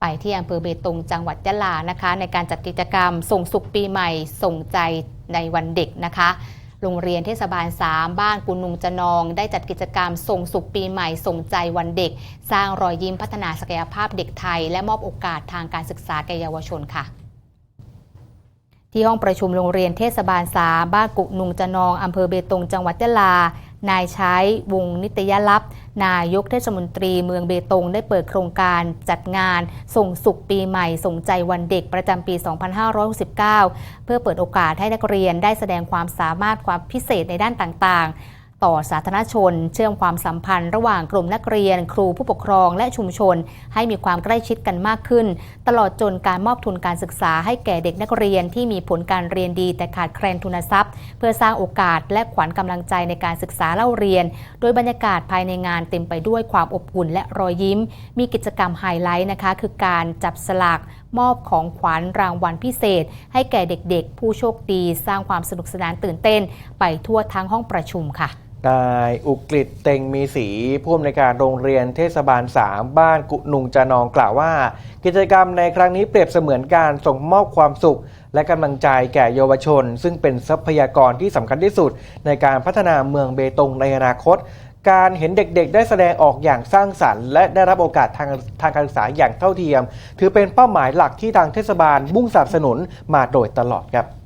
ไปที่อำเภอเบตงจังหวัดยะลานะคะ ในการจัดกิจกรรมส่งสุขปีใหม่ส่งใจในวันเด็กนะคะ โรงเรียนเทศบาล 3 บ้านกุนุงจะนอง ได้จัดกิจกรรมส่งสุขปีใหม่ส่งใจวันเด็ก สร้างรอยยิ้มพัฒนาศักยภาพเด็กไทย และมอบโอกาสทางการศึกษาแก่เยาวชนค่ะที่ห้องประชุมโรงเรียนเทศบาล3บ้านกุนุงจะนอง อำเภอเบตง จังหวัดยะลา นายใช้วงนิตยลับนายกเทศมนตรีเมืองเบตงได้เปิดโครงการจัดงาน ส่งสุขปีใหม่ ส่งใจวันเด็กประจำปี 2569 เพื่อเปิดโอกาสให้นักเรียนได้แสดงความสามารถความพิเศษในด้านต่างๆ ต่อสาธารณชน เชื่อมความสัมพันธ์ระหว่างกลุ่มนักเรียน ครูผู้ปกครองและชุมชน ให้มีความใกล้ชิดกันมากขึ้น ตลอดจนการมอบทุนการศึกษาให้แก่เด็กนักเรียนที่มีผลการเรียนดีแต่ขาดแคลนทุนทรัพย์ เพื่อสร้างโอกาสและขวัญกำลังใจในการศึกษาเล่าเรียน โดยบรรยากาศภายในงานเต็มไปด้วยความอบอุ่นและรอยยิ้ม มีกิจกรรมไฮไลท์นะคะ คือการจับสลากมอบของขวัญรางวัลพิเศษ ให้แก่เด็กๆ ผู้โชคดี สร้างความสนุกสนานตื่นเต้น ไปทั่วทั้งห้องประชุมค่ะ นายอุกฤษเต็งมีสีผู้อำนวยการโรงเรียนเทศบาล 3 บ้านกุนุงจานองกล่าวว่า กิจกรรมในครั้งนี้เปรียบเสมือนการส่งมอบความสุข และกำลังใจแก่เยาวชน ซึ่งเป็นทรัพยากรที่สำคัญที่สุด ในการพัฒนาเมืองเบตงในอนาคต การเห็นเด็กๆ ได้แสดงออกอย่างสร้างสรรค์ และได้รับโอกาสทางทางการศึกษาอย่างเท่าเทียม ถือเป็นเป้าหมายหลักที่ทางเทศบาลมุ่งสนับสนุนมาโดยตลอดครับ